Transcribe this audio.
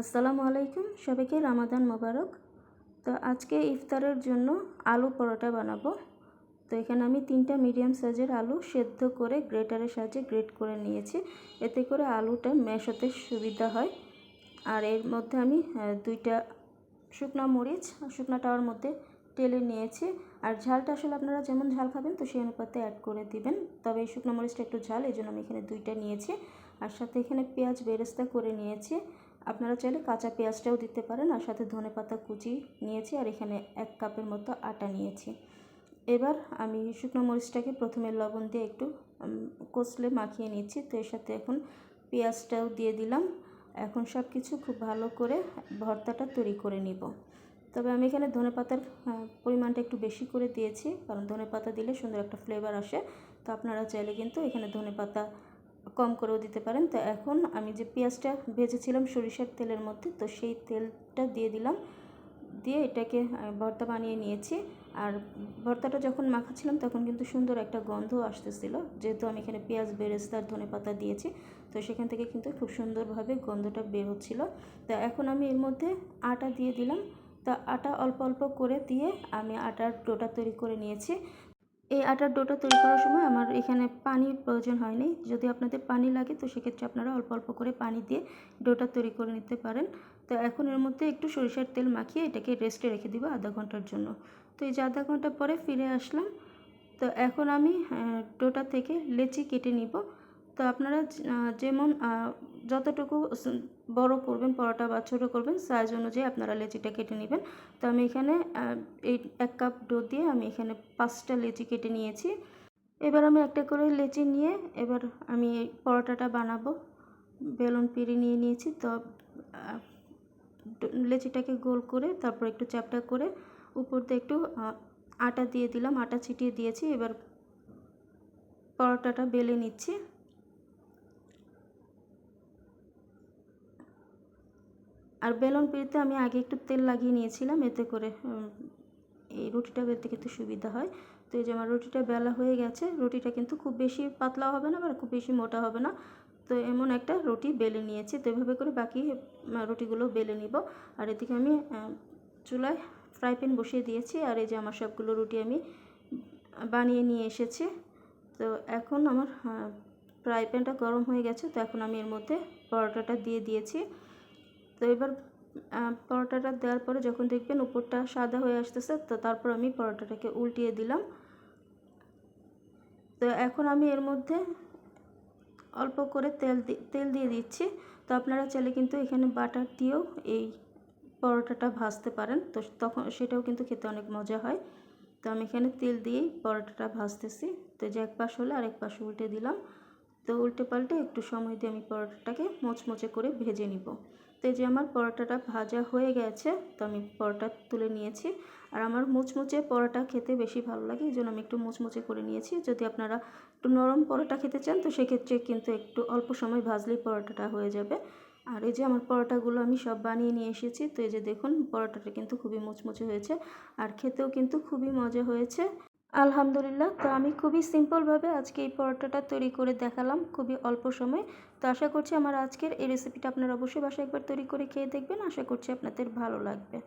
আসসালামু আলাইকুম সবাইকে, রামাদান মোবারক। তো আজকে ইফতারের জন্য আলু পরোটা বানাবো। তো এখানে আমি তিনটা মিডিয়াম সাইজের আলু সেদ্ধ করে গ্রেটারের সাহায্যে গ্রেট করে নিয়েছি। এতে করে আলুটা ম্যাশ হতে সুবিধা হয়। আর এর মধ্যে আমি দুইটা শুকনা মরিচ, শুকনা টাওয়ার মধ্যে টেলে নিয়েছি। আর ঝালটা আসলে আপনারা যেমন ঝাল খাবেন, তো সেই অনুপাতে অ্যাড করে দিবেন। তবে এই শুকনো মরিচটা একটু ঝাল এই জন্য আমি এখানে দুইটা নিয়েছি। আর সাথে এখানে পেঁয়াজ বেরেস্তা করে নিয়েছি। আপনারা চাইলে কাঁচা পেঁয়াজটাও দিতে পারেন আর সাথে ধনে পাতা কুচি নিয়েছি আর এখানে এক কাপের মতো আটা নিয়েছি। এবার আমি শুকনো মরিচটাকে প্রথমে লবণ দিয়ে একটু কষলে মাখিয়ে নিচ্ছি। তো এর সাথে এখন পেঁয়াজটাও দিয়ে দিলাম। এখন সব কিছু খুব ভালো করে ভর্তাটা তৈরি করে নিব। তবে আমি এখানে ধনে পাতার পরিমাণটা একটু বেশি করে দিয়েছি। কারণ ধনে পাতা দিলে সুন্দর একটা ফ্লেভার আসে। তো আপনারা চাইলে কিন্তু এখানে ধনে পাতা কম করেও দিতে পারেন। তো এখন আমি যে পেঁয়াজটা ভেজেছিলাম সরিষার তেলের মধ্যে, তো সেই তেলটা দিয়ে দিলাম। দিয়ে এটাকে ভর্তা বানিয়ে নিয়েছি। আর ভর্তাটা যখন মাখাচ্ছিলাম তখন কিন্তু সুন্দর একটা গন্ধ আসতেছিল। যেহেতু আমি এখানে পেঁয়াজ বেরেস্তা আর ধনে পাতা দিয়েছি, তো সেখান থেকে কিন্তু খুব সুন্দরভাবে গন্ধটা বের হচ্ছিল। তো এখন আমি এর মধ্যে আটা দিয়ে দিলাম। তা আটা অল্প অল্প করে দিয়ে আমি আটার ডোটা তৈরি করে নিয়েছি। এই আটার ডোটা তৈরি করার সময় আমার এখানে পানির প্রয়োজন হয়নি। যদি আপনাদের পানি লাগে, তো সেক্ষেত্রে আপনারা অল্প অল্প করে পানি দিয়ে ডোটা তৈরি করে নিতে পারেন। তো এখন এর মধ্যে একটু সরিষার তেল মাখিয়ে এটাকে রেস্টে রেখে দিব আধা ঘণ্টার জন্য। তো এই যে আধা ঘণ্টা পরে ফিরে আসলাম। তো এখন আমি ডোটা থেকে লেচি কেটে নিব। তো আপনারা যেমন যতটুকু বড় করবেন, পরোটা বা ছোটো করবেন সাইজ অনুযায়ী আপনারা লেচিটা কেটে নেবেন। তো আমি এখানে এই এক কাপ ডো দিয়ে আমি এখানে পাঁচটা লেচি কেটে নিয়েছি। এবার আমি একটা করে লেচি নিয়ে এবার আমি এই পরোটাটা বানাবো। বেলুন পিড়ি নিয়ে নিয়েছি, তো লেচিটাকে গোল করে তারপর একটু চ্যাপটা করে উপর দিয়ে একটু আটা দিয়ে দিলাম, আটা ছিটিয়ে দিয়েছি। এবার পরোটাটা বেলে নিচ্ছি। আর বেলুন পিড়িতে আমি আগে একটু তেল লাগিয়ে নিয়েছিলাম, এতে করে এই রুটিটা বেলতে কিন্তু সুবিধা হয়। তো এই যে আমার রুটিটা বেলা হয়ে গেছে, রুটিটা কিন্তু খুব বেশি পাতলা হবে না বা খুব বেশি মোটা হবে না। তো এমন একটা রুটি বেলে নিয়েছি, তো এভাবে করে বাকি রুটিগুলো বেলে নিব। আর এদিকে আমি চুলায় ফ্রাই প্যান বসিয়ে দিয়েছি, আর এই যে আমার সবগুলো রুটি আমি বানিয়ে নিয়ে এসেছি। তো এখন আমার ফ্রাই প্যানটা গরম হয়ে গেছে, তো এখন আমি এর মধ্যে পরোটাটা দিয়ে দিয়েছি। তো এবার পরোটাটা দেওয়ার পরে যখন দেখবেন উপরটা সাদা হয়ে আসতেছে, তো তারপর আমি পরোটাটাকে উল্টিয়ে দিলাম। তো এখন আমি এর মধ্যে অল্প করে তেল তেল দিয়ে দিচ্ছি। তো আপনারা চাইলে কিন্তু এখানে বাটার দিয়েও এই পরোটাটা ভাজতে পারেন। তো তখন সেটাও কিন্তু খেতে অনেক মজা হয়। তো আমি এখানে তেল দিয়েই পরোটাটা ভাজতেছি। তো যে এক পাশ হলে আরেক পাশ উল্টে দিলাম। তো উল্টে পাল্টে একটু সময় দিয়ে আমি পরোটাটাকে মোচমোচে করে ভেজে নিব। তো এই যে আমার পরোটাটা ভাজা হয়ে গেছে, তো আমি পরোটা তুলে নিয়েছি। আর আমার মুচমুচে পরোটা খেতে বেশি ভালো লাগে, এই জন্য আমি একটু মুচমুচে করে নিয়েছি। যদি আপনারা একটু নরম পরোটা খেতে চান, তো সেক্ষেত্রে কিন্তু একটু অল্প সময় ভাজলেই পরোটাটা হয়ে যাবে। আর এই যে আমার পরোটাগুলো আমি সব বানিয়ে নিয়ে এসেছি, তো এই যে দেখুন, পরোটাটা কিন্তু খুবই মুচমুচে হয়েছে। আর খেতেও কিন্তু খুবই মজা হয়েছে। আলহামদুলিল্লাহ। তো আমি খুবই সিম্পলভাবে আজকে এই পরোটাটা তৈরি করে দেখালাম খুবই অল্প সময়। তো আশা করছি আমার আজকের এই রেসিপিটা আপনারা অবশ্যই বাসায় একবার তৈরি করে খেয়ে দেখবেন। আশা করছি আপনাদের ভালো লাগবে।